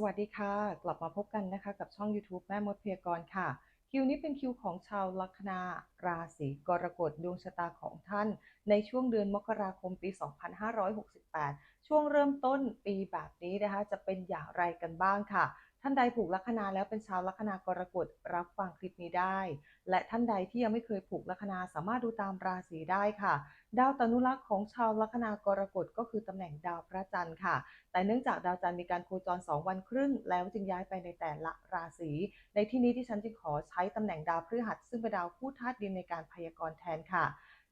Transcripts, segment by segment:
สวัสดีค่ะ กลับมาพบกันนะคะกับช่อง YouTube แม่มดพยากร์ค่ะ คิวนี้เป็นคิวของชาวลัคนาราศีกรกฎดวงชะตาของท่าน ในช่วงเดือนมกราคมปี 2568 ช่วงเริ่มต้นปีแบบนี้นะคะ จะเป็นอย่างไรกันบ้างค่ะ ท่านใดผูกลัคนาแล้วเป็นชาวลัคนากรกฎรับฟังคลิปนี้ได้ และท่านใดที่ยังไม่เคยผูกลัคนาสามารถดูตามราศีได้ค่ะ ดาวตนุรักษ์ของชาวลัคนากรกฎก็คือตำแหน่งดาวพระจันทร์ค่ะ แต่เนื่องจากดาวจันทร์มีการโคจร 2 วันครึ่ง แล้วจึงย้ายไปในแต่ละราศีในที่นี้ที่ฉันจึงขอใช้ตำแหน่งดาวพฤหัสซึ่งเป็นดาวคู่ธาตุดินในการพยากรณ์แทนค่ะ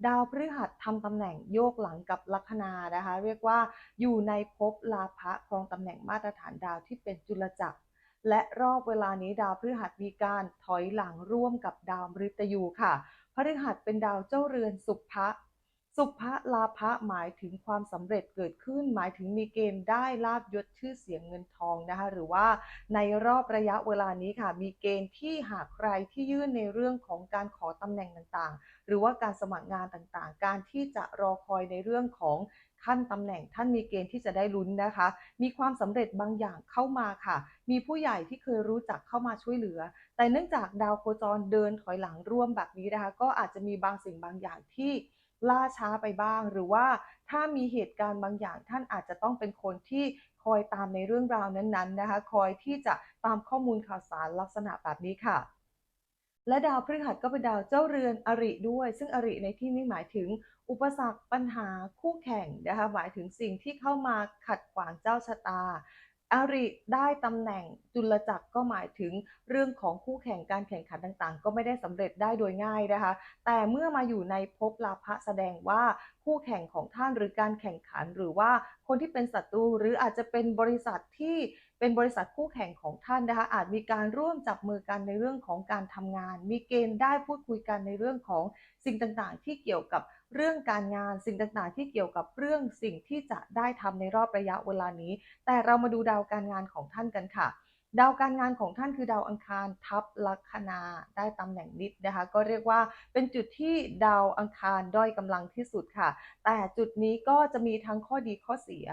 ดาวพฤหัสทำตำแหน่งโยกหลังกับลัคนานะคะ เรียกว่าอยู่ในภพลาภะครองตำแหน่งมาตรฐานดาวที่เป็นจุลจักร และรอบเวลานี้ดาวพฤหัสมีการถอยหลังร่วมกับดาวมฤตยูค่ะ พฤหัสเป็นดาวเจ้าเรือนสุภะสุภะลาภะหมายถึงความสำเร็จเกิดขึ้น หมายถึงมีเกณฑ์ได้ลาบยศชื่อเสียงเงินทองนะคะ หรือว่าในรอบระยะเวลานี้ค่ะ มีเกณฑ์ที่หากใครที่ยื่นในเรื่องของการขอตำแหน่งต่างๆ หรือว่าการสมัครงานต่างๆ การที่จะรอคอยในเรื่องของ ขั้นตำแหน่งท่านมีเกณฑ์ที่จะได้ลุ้นนะคะ มีความสำเร็จบางอย่างเข้ามาค่ะ มีผู้ใหญ่ที่เคยรู้จักเข้ามาช่วยเหลือ แต่เนื่องจากดาวโคจรเดินถอยหลังร่วมแบบนี้นะคะ ก็อาจจะมีบางสิ่งบางอย่างที่ล่าช้าไปบ้าง หรือว่าถ้ามีเหตุการณ์บางอย่าง ท่านอาจจะต้องเป็นคนที่คอยตามในเรื่องราวนั้นๆนะคะ คอยที่จะตามข้อมูลข่าวสารลักษณะแบบนี้ค่ะ และดาวพฤหัสก็เป็นดาวเจ้าเรือนอริด้วย ซึ่งอริในที่นี้หมายถึง อุปสรรคปัญหาคู่แข่งนะคะหมายถึงสิ่งที่เข้ามาขัดขวางเจ้าชะตาอาริได้ตำแหน่งจุลจักรก็หมายถึงเรื่องของคู่แข่งการแข่งขันต่างๆ ก็ไม่ได้สำเร็จได้โดยง่ายนะคะ แต่เมื่อมาอยู่ในภพลาภะแสดงว่าคู่แข่งของท่านหรือการแข่งขันหรือว่าคนที่เป็นศัตรูหรืออาจจะเป็นบริษัทที่ เป็นบริษัทคู่แข่งของท่านนะคะอาจมีการร่วมจับมือกันในเรื่องของการทำงาน มีเกณฑ์ได้พูดคุยกันในเรื่องของสิ่งต่างๆ ที่เกี่ยวกับเรื่องการงานสิ่งต่างๆ ที่เกี่ยวกับเรื่องสิ่งที่จะได้ทำในรอบระยะเวลานี้ แต่เรามาดูดาวการงานของท่านกันค่ะดาวการงานของท่านคือดาวอังคารทับลัคนาได้ตำแหน่งนิดนะคะ ก็เรียกว่าเป็นจุดที่ดาวอังคารด้อยกำลังที่สุดค่ะ แต่จุดนี้ก็จะมีทั้งข้อดีข้อเสีย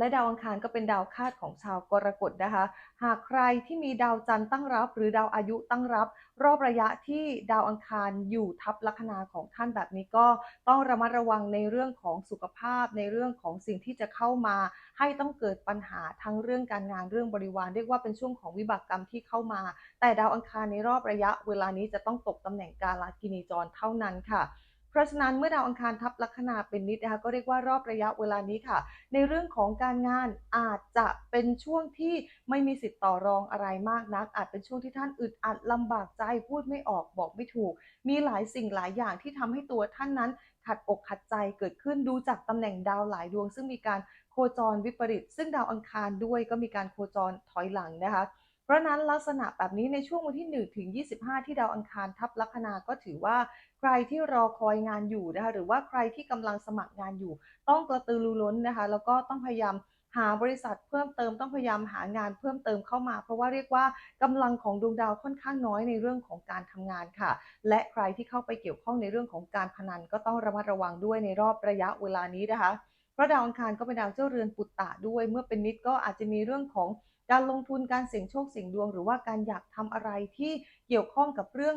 และดาวอังคารก็เป็นดาวคาดของชาวกรกฎนะคะ หากใครที่มีดาวจันทร์ตั้งรับ หรือดาวอายุตั้งรับ รอบระยะที่ดาวอังคารอยู่ทับลัคนาของท่านแบบนี้ก็ต้องระมัดระวังในเรื่องของสุขภาพ ในเรื่องของสิ่งที่จะเข้ามา ให้ต้องเกิดปัญหาทั้งเรื่องการงานเรื่องบริวาร เรียกว่าเป็นช่วงของวิบากกรรมที่เข้ามา แต่ดาวอังคารในรอบระยะ เวลานี้จะต้องตกตำแหน่งกาลกินีจรเท่านั้นค่ะ เพราะฉะนั้นเมื่อดาวอังคารทับลัคนาเป็นนิดนะคะก็เรียกว่ารอบระยะเวลานี้ค่ะ ในเรื่องของการงานอาจจะเป็นช่วงที่ไม่มีสิทธิ์ต่อรองอะไรมากนัก อาจเป็นช่วงที่ท่านอึดอัดลำบากใจพูดไม่ออกบอกไม่ถูก มีหลายสิ่งหลายอย่างที่ทำให้ตัวท่านนั้นขัดอกขัดใจเกิดขึ้นดูจากตำแหน่งดาวหลายดวง ซึ่งมีการโคจรวิปริต ซึ่งดาวอังคารด้วยก็มีการโคจรถอยหลังนะคะเพราะนั้นลักษณะแบบนี้ในช่วงวันที่ 1 ถึง 25 ที่ดาวอังคารทับลัคนาก็ถือว่า ใครที่รอคอยงานอยู่นะคะหรือว่าใครที่กำลังสมัครงานอยู่ ต้องกระตือรือร้นนะคะ แล้วก็ต้องพยายามหาบริษัทเพิ่มเติมต้องพยายามหางานเพิ่มเติมเข้ามา เพราะว่าเรียกว่ากำลังของดวงดาวค่อนข้างน้อยในเรื่องของการทำงานค่ะ และใครที่เข้าไปเกี่ยวข้องในเรื่องของการพนันก็ต้องระมัดระวังด้วยในรอบระยะเวลานี้นะคะเพราะดาวอังคารก็เป็นดาวเจ้าเรือนปุตตะด้วย เมื่อเป็นนิดก็อาจจะมีเรื่องของการลงทุนการเสี่ยงโชคเสี่ยงดวง หรือว่าการอยากทำอะไรที่เกี่ยวข้องกับเรื่อง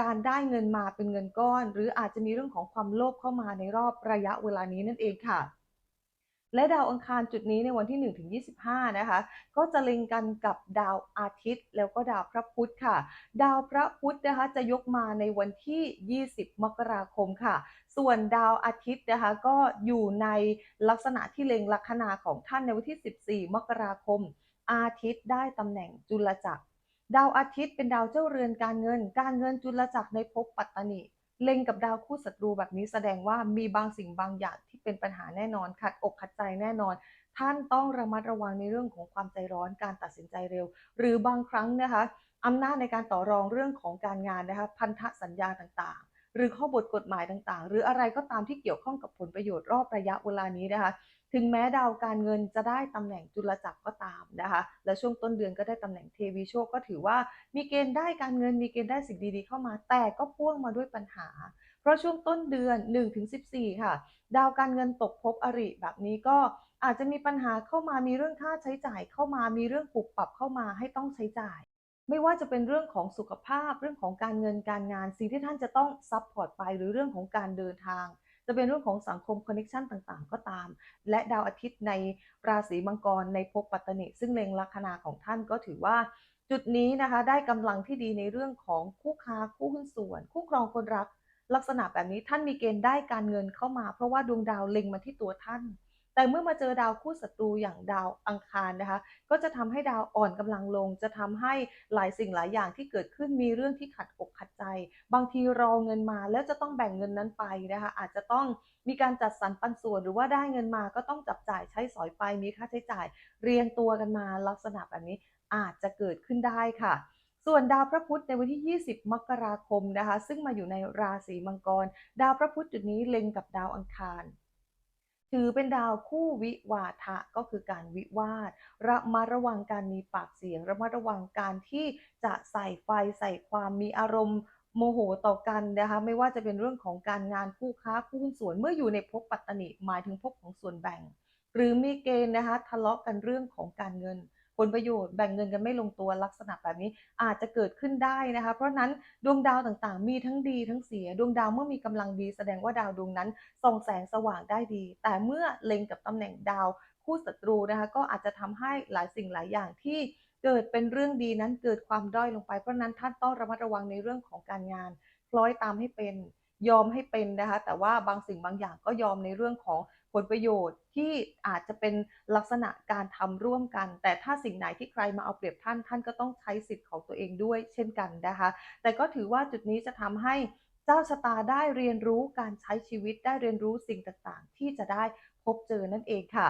การได้เงินมาเป็นเงินก้อน หรืออาจจะมีเรื่องของความโลภเข้ามาในรอบระยะเวลานี้นั่นเองค่ะ และดาวอังคารจุดนี้ในวันที่1ถึง25 นะคะ ก็จะเล็งกันกับดาวอาทิตย์ แล้วก็ดาวพระพุธค่ะ ดาวพระพุธนะคะจะยกมาในวันที่ 20 มกราคมค่ะ ส่วนดาวอาทิตย์นะคะก็อยู่ในลักษณะที่เล็งลัคนาของท่านในวันที่ 14 มกราคม อาทิตย์ได้ตำแหน่งจุลจักร ดาวอาทิตย์เป็นดาวเจ้าเรือนการเงิน การเงินจุลจักรในภพปัตตานีเล็งกับดาวคู่ศัตรูแบบนี้แสดงว่ามีบางสิ่งบางอย่างที่เป็นปัญหาแน่นอนขัดอกขัดใจแน่นอน ท่านต้องระมัดระวังในเรื่องของความใจร้อนการตัดสินใจเร็ว หรือบางครั้งนะคะอำนาจในการต่อรองเรื่องของการงานนะคะพันธสัญญาต่างๆ หรือข้อบทกฎหมายต่างๆ หรืออะไรก็ตามที่เกี่ยวข้องกับผลประโยชน์รอบระยะเวลานี้นะคะ ถึงแม้ดาวการเงินจะได้ตำแหน่งจุลจักรก็ตามนะคะ และช่วงต้นเดือนก็ได้ตำแหน่งเทวีโชคก็ถือว่ามีเกณฑ์ได้การเงินมีเกณฑ์ได้สิ่งดีๆเข้ามา แต่ก็พ่วงมาด้วยปัญหา เพราะช่วงต้นเดือน 1-14 ค่ะ ดาวการเงินตกภพอริแบบนี้ก็อาจจะมีปัญหาเข้ามามีเรื่องค่าใช้จ่ายเข้ามามีเรื่องปรับปรับเข้ามาให้ต้องใช้จ่ายไม่ว่าจะเป็นเรื่องของสุขภาพเรื่องของการเงินการงาน สิ่งที่ท่านจะต้องซัพพอร์ตไปหรือเรื่องของการเดินทาง จะเป็นเรื่องของสังคมคอนเนคชันต่างๆ ก็ตาม และดาวอาทิตย์ในราศีมังกรในภพปัตตนิซึ่งเล็งลัคนาของท่านก็ถือว่าจุดนี้นะคะได้กำลังที่ดีในเรื่องของคู่ค้าคู่หุ้นส่วน คู่ครองคนรัก ลักษณะแบบนี้ท่านมีเกณฑ์ได้การเงินเข้ามา เพราะว่าดวงดาวเล็งมาที่ตัวท่าน แต่เมื่อมาเจอดาวคู่ศัตรูอย่างดาวอังคารนะคะ ก็จะทำให้ดาวอ่อนกำลังลง จะทำให้หลายสิ่งหลายอย่างที่เกิดขึ้นมีเรื่องที่ขัดอกขัดใจ บางทีรอเงินมาแล้วจะต้องแบ่งเงินนั้นไปนะคะ อาจจะต้องมีการจัดสรรปันส่วนหรือว่าได้เงินมาก็ต้องจับจ่ายใช้สอยไปมีค่าใช้จ่าย เรียงตัวกันมาลักษณะแบบนี้อาจจะเกิดขึ้นได้ค่ะส่วนดาวพระพุธในวันที่ 20 มกราคมนะคะ ซึ่งมาอยู่ในราศีมังกร ดาวพระพุธจุดนี้เล็งกับดาวอังคาร ถือเป็นดาวคู่วิวาทะก็คือการวิวาทระมัดระวังการมีปากเสียง ระมัดระวังการที่จะใส่ไฟใส่ความมีอารมณ์โมโหต่อกันนะคะไม่ว่าจะเป็นเรื่องของการงานคู่ค้าคู่หุ้นส่วนเมื่ออยู่ในภพปัตตนิหมายถึงภพของส่วนแบ่ง หรือมีเกณฑ์นะคะทะเลาะกันเรื่องของการเงิน ผลประโยชน์แบ่งเงินกันไม่ลงตัวลักษณะแบบนี้อาจจะเกิดขึ้นได้นะคะ เพราะนั้นดวงดาวต่างๆ มีทั้งดีทั้งเสีย ดวงดาวเมื่อมีกำลังดีแสดงว่าดาวดวงนั้นส่องแสงสว่างได้ดี แต่เมื่อเล็งกับตำแหน่งดาวคู่ศัตรูนะคะก็อาจจะทำให้หลายสิ่งหลายอย่างที่เกิดเป็นเรื่องดีนั้นเกิดความด้อยลงไปเพราะนั้นท่านต้องระมัดระวังในเรื่องของการงานคล้อยตามให้เป็นยอมให้เป็นนะคะแต่ว่าบางสิ่งบางอย่างก็ยอมในเรื่องของผลประโยชน์ ที่อาจจะเป็นลักษณะการทำร่วมกัน แต่ถ้าสิ่งไหนที่ใครมาเอาเปรียบท่านท่านก็ต้องใช้สิทธิ์ของตัวเองด้วยเช่นกันนะคะ แต่ก็ถือว่าจุดนี้จะทำให้เจ้าชะตาได้เรียนรู้การใช้ชีวิตได้เรียนรู้สิ่งต่างๆ ที่จะได้พบเจอนั่นเองค่ะ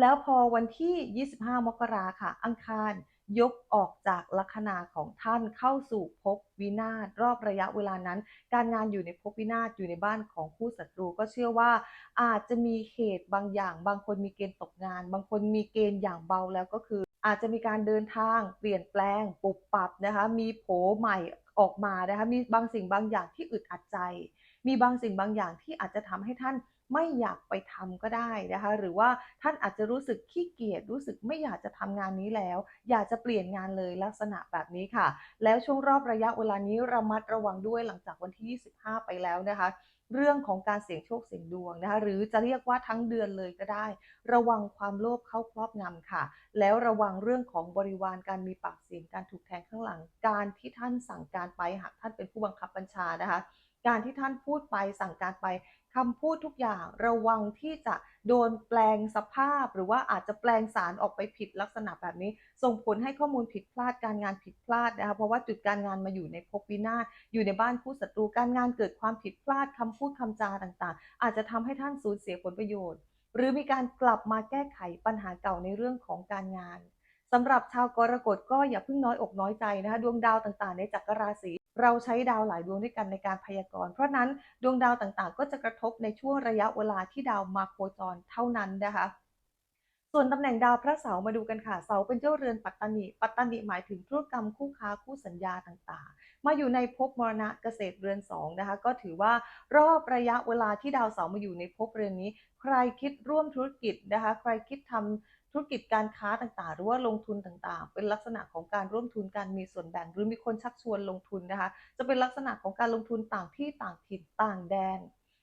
แล้วพอวันที่ 25 มกราค่ะ อังคาร ยกออกจากลัคนาของท่านเข้าสู่ภพวินาศรอบระยะเวลานั้น การงานอยู่ในภพวินาศอยู่ในบ้านของคู่ศัตรูก็เชื่อว่า อาจจะมีเหตุบางอย่าง บางคนมีเกณฑ์ตกงาน บางคนมีเกณฑ์อย่างเบาแล้วก็คือ อาจจะมีการเดินทางเปลี่ยนแปลงปรับปรับนะคะ มีโผใหม่ออกมานะคะมีบางสิ่งบางอย่างที่อึดอัดใจ มีบางสิ่งบางอย่างที่อาจจะทำให้ท่าน ไม่อยากไปทำก็ได้นะคะหรือว่าท่านอาจจะรู้สึกขี้เกียจรู้สึกไม่อยากจะทำงานนี้แล้ว อยากจะเปลี่ยนงานเลยลักษณะแบบนี้ค่ะ แล้วช่วงรอบระยะเวลานี้ระมัดระวังด้วยหลังจากวันที่ 25 ไปแล้วนะคะเรื่องของการเสี่ยงโชคเสี่ยงดวงนะคะหรือจะเรียกว่าทั้งเดือนเลยก็ได้ ระวังความโลภเข้าครอบงำค่ะ แล้วระวังเรื่องของบริวารการมีปากเสียงการถูกแทงข้างหลัง การที่ท่านสั่งการไปหากท่านเป็นผู้บังคับบัญชานะคะ การที่ท่านพูดไปสั่งการไปคำพูดทุกอย่างระวังที่จะโดนแปลงสภาพ หรือว่าอาจจะแปลงสารออกไปผิดลักษณะแบบนี้ ส่งผลให้ข้อมูลผิดพลาดการงานผิดพลาดนะคะเพราะว่าจุดการงานมาอยู่ในภพวินาศอยู่ในบ้านคู่ศัตรูการงานเกิดความผิดพลาดคำพูดคำจาต่างๆ อาจจะทำให้ท่านสูญเสียผลประโยชน์ หรือมีการกลับมาแก้ไขปัญหาเก่าในเรื่องของการงานสำหรับชาวกรกฎก็อย่าเพิ่งน้อยอกน้อยใจนะคะดวงดาวต่างๆ ในจักรราศี เราใช้ดาวหลายดวงด้วยกันในการพยากรณ์ เพราะนั้นดวงดาวต่างๆ ก็จะกระทบในช่วงระยะเวลาที่ดาวมาโคจรเท่านั้นนะคะ ส่วนตำแหน่งดาวพระเสาร์มาดูกันค่ะ เสาเป็นเจ้าเรือนปัตตานิปัตตานิหมายถึงธุรกรรมคู่ค้าคู่สัญญาต่างๆ มาอยู่ในภพมรณะเกษตรเรือนสองนะคะ ก็ถือว่ารอบระยะเวลาที่ดาวเสาร์มาอยู่ในภพเรือนนี้ ใครคิดร่วมธุรกิจนะคะ ใครคิดทำ ธุรกิจการค้าต่างๆ หรือว่าลงทุนต่างๆ เป็นลักษณะของการร่วมทุนการมีส่วนแบ่ง หรือมีคนชักชวนลงทุนนะคะ จะเป็นลักษณะของการลงทุนต่างที่ต่างถิ่นต่างแดน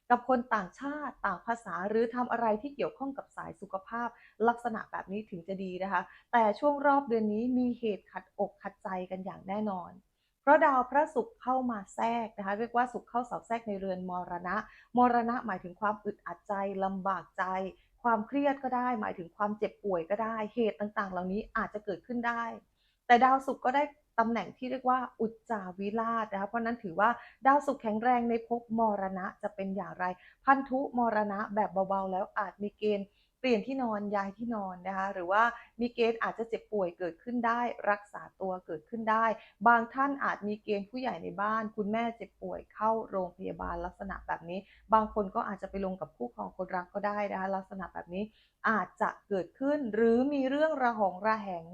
กับคนต่างชาติต่างภาษาหรือทำอะไรที่เกี่ยวข้องกับสายสุขภาพ ลักษณะแบบนี้ถึงจะดีนะคะ แต่ช่วงรอบเดือนนี้มีเหตุขัดอกขัดใจกันอย่างแน่นอนเพราะดาวพระศุกร์เข้ามาแทรกนะคะเรียกว่าศุกร์เข้าเสาแทรกในเรือนมรณะ มรณะหมายถึงความอึดอัดใจลำบากใจ ความเครียดก็ได้ หมายถึงความเจ็บป่วยก็ได้ เหตุต่างๆ เหล่านี้อาจจะเกิดขึ้นได้ แต่ดาวศุกร์ก็ได้ตำแหน่งที่เรียกว่าอุจจาวิราชนะคะเพราะนั้นถือว่าดาวศุกร์แข็งแรงในภพมรณะจะเป็นอย่างไร พันธุมรณะแบบเบาๆ แล้วอาจมีเกณฑ์ เปลี่ยนที่นอนย้ายที่นอนนะคะหรือว่ามีเกณฑ์อาจจะเจ็บป่วยเกิดขึ้นได้ รักษาตัวเกิดขึ้นได้ บางท่านอาจมีเกณฑ์ผู้ใหญ่ในบ้าน คุณแม่เจ็บป่วยเข้าโรงพยาบาลลักษณะแบบนี้ บางคนก็อาจจะไปลงกับคู่ครองคนรักก็ได้นะคะลักษณะแบบนี้อาจจะเกิดขึ้นหรือมีเรื่องระหองระแหง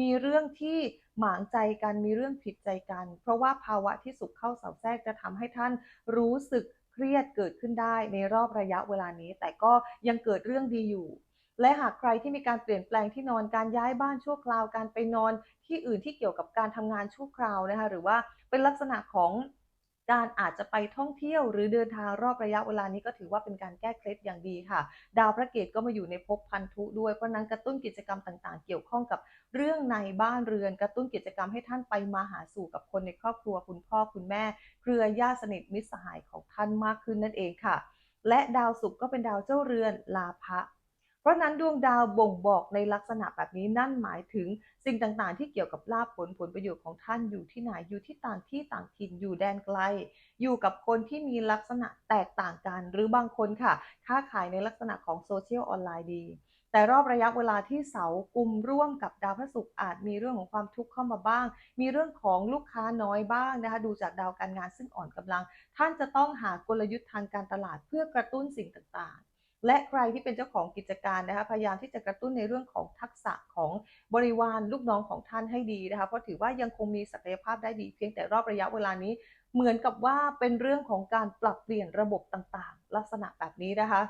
มีเรื่องที่หมางใจกันมีเรื่องผิดใจกัน เพราะว่าภาวะที่สุขเข้าเสาแทรกจะทำให้ท่านรู้สึก เครียดเกิดขึ้นได้ในรอบระยะเวลานี้ แต่ก็ยังเกิดเรื่องดีอยู่ และหากใครที่มีการเปลี่ยนแปลงที่นอนการย้ายบ้านชั่วคราวการไปนอนที่อื่นที่เกี่ยวกับการทำงานชั่วคราวนะคะหรือว่าเป็นลักษณะของ การอาจจะไปท่องเที่ยว หรือเดินทางรอบระยะเวลานี้ก็ถือว่าเป็นการแก้เคล็ดอย่างดีค่ะ ดาวพระเกตก็มาอยู่ในภพพันธุด้วยเพราะนั้นกระตุ้นกิจกรรมต่างๆ เกี่ยวข้องกับเรื่องในบ้านเรือน กระตุ้นกิจกรรมให้ท่านไปมาหาสู่กับคนในครอบครัวคุณพ่อคุณแม่ เครือญาติสนิทมิตรสหายของท่านมากขึ้นนั่นเองค่ะ และดาวศุกร์ก็เป็นดาวเจ้าเรือนลาภะ เพราะนั้นดวงดาวบ่งบอกในลักษณะแบบนี้นั่นหมายถึงสิ่งต่างๆ ที่เกี่ยวกับลาภผลผลประโยชน์ของท่านอยู่ที่ไหนอยู่ที่ต่างที่ต่างถิ่นอยู่แดนไกล อยู่กับคนที่มีลักษณะแตกต่างกัน หรือบางคนค่ะ ค้าขายในลักษณะของโซเชียลออนไลน์ดี แต่รอบระยะเวลาที่เสากุมร่วมกับดาวพระศุกร์อาจมีเรื่องของความทุกข์เข้ามาบ้าง มีเรื่องของลูกค้าน้อยบ้างนะคะ ดูจากดาวการงานซึ่งอ่อนกำลัง ท่านจะต้องหากลยุทธ์ทางการตลาดเพื่อกระตุ้นสิ่งต่างๆ และใครที่เป็นเจ้าของกิจการนะคะพยายามที่จะกระตุ้นในเรื่องของทักษะของบริวารลูกน้องของท่านให้ดีนะคะเพราะถือว่ายังคงมีศักยภาพได้ดีเพียงแต่รอบระยะเวลานี้ เหมือนกับว่าเป็นเรื่องของการปรับเปลี่ยนระบบต่างๆ ลักษณะแบบนี้นะคะ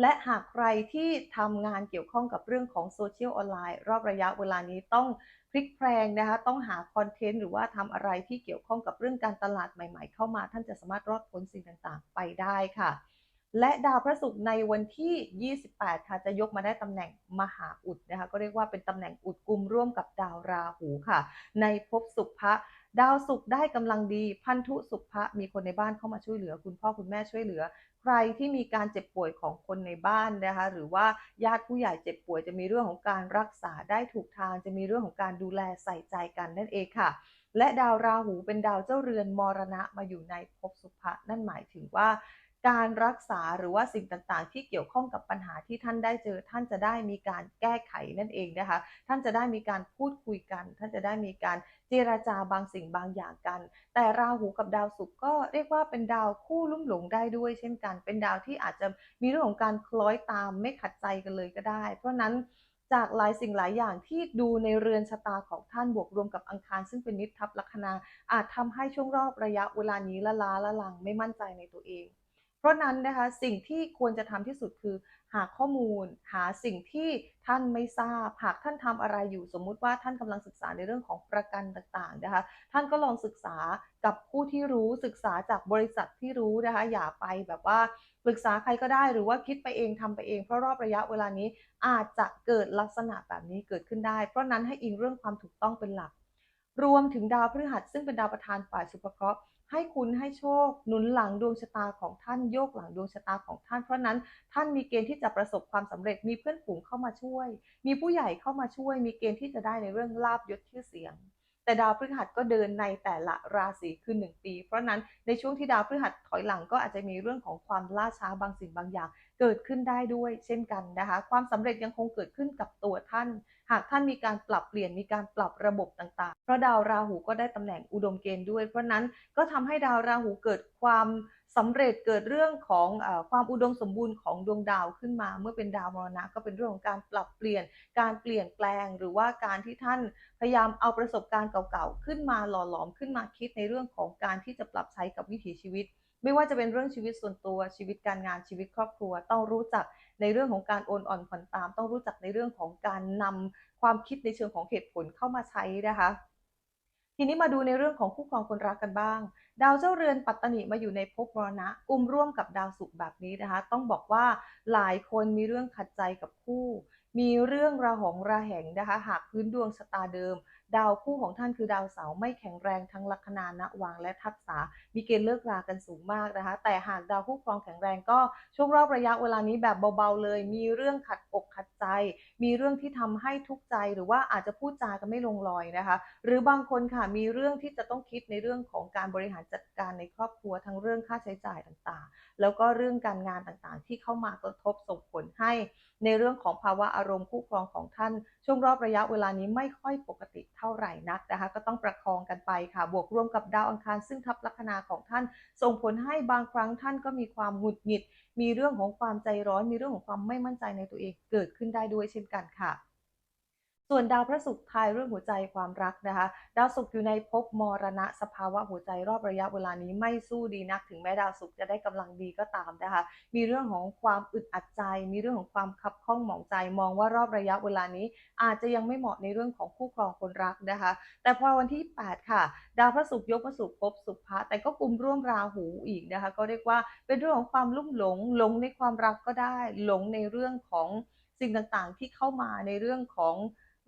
และหากใครที่ทำงานเกี่ยวข้องกับเรื่องของโซเชียลออนไลน์รอบระยะเวลานี้ต้องพลิกแพลงนะคะ ต้องหาคอนเทนต์หรือว่าทำอะไรที่เกี่ยวข้องกับเรื่องการตลาดใหม่ๆ เข้ามา ท่านจะสามารถรอดพ้นสิ่งต่างๆ ไปได้ค่ะ และดาวพระศุกร์ในวันที่ 28 ค่ะ จะยกมาได้ตำแหน่งมหาอุดนะคะ ก็เรียกว่าเป็นตำแหน่งอุดกุมร่วมกับดาวราหูค่ะ ในภพสุภะดาวศุกร์ได้กำลังดีพันธุสุภะมีคนในบ้านเข้ามาช่วยเหลือ คุณพ่อคุณแม่ช่วยเหลือ ใครที่มีการเจ็บป่วยของคนในบ้านนะคะ หรือว่าญาติผู้ใหญ่เจ็บป่วยจะมีเรื่องของการรักษาได้ถูกทาง จะมีเรื่องของการดูแลใส่ใจกันนั่นเองค่ะ และดาวราหูเป็นดาวเจ้าเรือนมรณะมาอยู่ในภพสุภะนั่นหมายถึงว่า การรักษาหรือว่าสิ่งต่างๆ ที่เกี่ยวข้องกับปัญหาที่ท่านได้เจอ ท่านจะได้มีการแก้ไขนั่นเองนะคะ ท่านจะได้มีการพูดคุยกัน ท่านจะได้มีการเจรจาบางสิ่งบางอย่างกัน แต่ราหูกับดาวศุกร์ก็เรียกว่าเป็นดาวคู่ลุ่มหลงได้ด้วย เช่นกัน เป็นดาวที่อาจจะมีเรื่องของการคล้อยตามไม่ขัดใจกันเลยก็ได้ เพราะนั้นจากหลายสิ่งหลายอย่างที่ดูในเรือนชะตาของท่านบวกรวมกับอังคาร ซึ่งเป็นนิตทับลัคนาอาจทำให้ช่วงรอบระยะเวลานี้ละล้าละลังไม่มั่นใจในตัวเอง ราะนั้นนะคะสิ่งที่ควรจะทำที่สุดคือ หาข้อมูล หาสิ่งที่ท่านไม่ทราบ หากท่านทำอะไรอยู่สมมุติว่าท่านกำลังศึกษาในเรื่องของประกันต่างๆนะคะ ท่านก็ลองศึกษากับผู้ที่รู้ศึกษาจากบริษัทที่รู้นะคะ อย่าไปแบบว่าปรึกษาใครก็ได้หรือว่าคิดไปเองทำไปเอง เพราะรอบระยะเวลานี้อาจจะเกิดลักษณะแบบนี้เกิดขึ้นได้ เพราะนั้นให้อิงเรื่องความถูกต้องเป็นหลัก รวมถึงดาวพฤหัสซึ่งเป็นดาวประธานฝ่ายสุภเคราะห์ ให้คุณให้โชคหนุนหลังดวงชะตาของท่านโยกหลังดวงชะตาของท่าน เพราะนั้นท่านมีเกณฑ์ที่จะประสบความสำเร็จมีเพื่อนฝูงเข้ามาช่วย มีผู้ใหญ่เข้ามาช่วย มีเกณฑ์ที่จะได้ในเรื่องลาบยศชื่อเสียง แต่ดาวพฤหัสก็เดินในแต่ละราศีคือหนึ่งปี เพราะนั้นในช่วงที่ดาวพฤหัสถอยหลังก็อาจจะมีเรื่องของความล่าช้าบางสิ่งบางอย่าง เกิดขึ้นได้ด้วย เช่นกันนะคะ ความสำเร็จยังคงเกิดขึ้นกับตัวท่าน หากท่านมีการปรับเปลี่ยนมีการปรับระบบต่างๆ เพราะดาวราหูก็ได้ตำแหน่งอุดมเกณฑ์ด้วย เพราะนั้นก็ทำให้ดาวราหูเกิดความสำเร็จเกิดเรื่องของอความอุดมสมบูรณ์ของดวงดาวขึ้นมา เมื่อเป็นดาวมรณะก็เป็นเรื่องของการปรับเปลี่ยน การเปลี่ยนแปลง หรือว่าการที่ท่านพยายามเอาประสบการณ์เก่าๆขึ้นมาหล่อหลอมขึ้นมาคิดในเรื่องของการที่จะปรับใช้กับวิถีชีวิต ไม่ว่าจะเป็นเรื่องชีวิตส่วนตัวชีวิตการงานชีวิตครอบครัว ต้องรู้จักในเรื่องของการโอนอ่อนผ่อนตาม ต้องรู้จักในเรื่องของการนำความคิดในเชิงของเหตุผลเข้ามาใช้นะคะ ทีนี้มาดูในเรื่องของคู่ครองคนรักกันบ้าง ดาวเจ้าเรือนปัตตนิมาอยู่ในภพมรณะกุมร่วมกับดาวศุกร์แบบนี้นะคะ ต้องบอกว่าหลายคนมีเรื่องขัดใจกับคู่ มีเรื่องระหองระแหงนะคะ หากพื้นดวงชะตาเดิม ดาวคู่ของท่านคือดาวเสาร์ไม่แข็งแรงทั้งลัคนาณวางและทักษะมีเกณฑ์เลิกรากันสูงมากนะคะ แต่หากดาวคู่ครองแข็งแรงก็ช่วงรอบระยะเวลานี้แบบเบาๆเลย มีเรื่องขัดอกขัดใจ มีเรื่องที่ทำให้ทุกข์ใจหรือว่าอาจจะพูดจากันไม่ลงรอยนะคะ หรือบางคนค่ะมีเรื่องที่จะต้องคิดในเรื่องของการบริหารจัดการในครอบครัวทั้งเรื่องค่าใช้จ่ายต่างๆ แล้วก็เรื่องการงานต่างๆ ที่เข้ามากระทบส่งผลให้ ในเรื่องของภาวะอารมณ์คู่ครองของท่าน ช่วงรอบระยะเวลานี้ไม่ค่อยปกติเท่าไหร่นักนะคะ ก็ต้องประคองกันไปค่ะ บวกร่วมกับดาวอังคารซึ่งทับลัคนาของท่าน ส่งผลให้บางครั้งท่านก็มีความหงุดหงิด มีเรื่องของความใจร้อน มีเรื่องของความไม่มั่นใจในตัวเองเกิดขึ้นได้ด้วยเช่นกันค่ะ ส่วนดาวพระศุกร์ทายเรื่องหัวใจความรักนะคะ ดาวศุกร์อยู่ในภพมรณะสภาวะหัวใจรอบระยะเวลานี้ไม่สู้ดีนัก ถึงแม้ดาวศุกร์จะได้กำลังดีก็ตามนะคะ มีเรื่องของความอึดอัดใจ มีเรื่องของความคับข้องหมองใจ มองว่ารอบระยะเวลานี้ อาจจะยังไม่เหมาะในเรื่องของคู่ครองคนรักนะคะ แต่พอวันที่ 8 ค่ะ ดาวพระศุกร์ยกพระศุกร์ภพสุภะแต่ก็กลุ่มร่วมราหูอีกนะคะ ก็เรียกว่าเป็นเรื่องของความลุ่มหลง หลงในความรักก็ได้ หลงในเรื่องของสิ่งต่างๆ ที่เข้ามาในเรื่องของ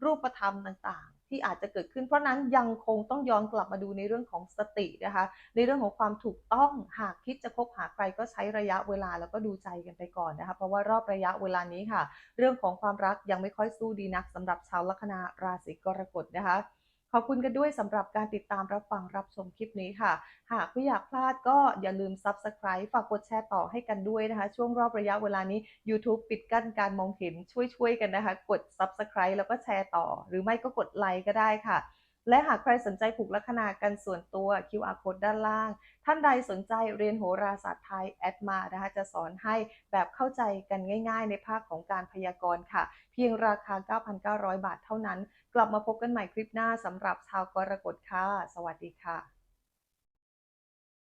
รูปธรรมต่างๆ ที่อาจจะเกิดขึ้น เพราะนั้นยังคงต้องย้อนกลับมาดูในเรื่องของสตินะคะ ในเรื่องของความถูกต้องหากคิดจะคบหาใครก็ใช้ระยะเวลาแล้วก็ดูใจกันไปก่อนนะคะ เพราะว่ารอบระยะเวลานี้ค่ะ เรื่องของความรักยังไม่ค่อยสู้ดีนักสำหรับชาวลัคนาราศีกรกฎนะคะ ขอบคุณกันด้วยสำหรับการติดตามรับฟังรับชมคลิปนี้ค่ะ หากไม่อยากพลาดก็อย่าลืม Subscribe ฝากกดแชร์ต่อให้กันด้วยนะคะ ช่วงรอบระยะเวลานี้ YouTube ปิดกั้นการมองเห็นช่วยๆกันนะคะ กด Subscribe แล้วก็แชร์ต่อ หรือไม่ก็กดไลค์ก็ได้ค่ะ และหากใครสนใจผูกลัคนากันส่วนตัว QR code ด้านล่าง ท่านใดสนใจเรียนโหราศาสตร์ไทยแอดมานะคะจะสอนให้แบบเข้าใจกันง่าย ๆ ในภาคของการพยากรณ์ค่ะ เพียงราคา 9,900 บาทเท่านั้น กลับมาพบกันใหม่คลิปหน้าสำหรับชาวกรกฎค่ะ สวัสดีค่ะ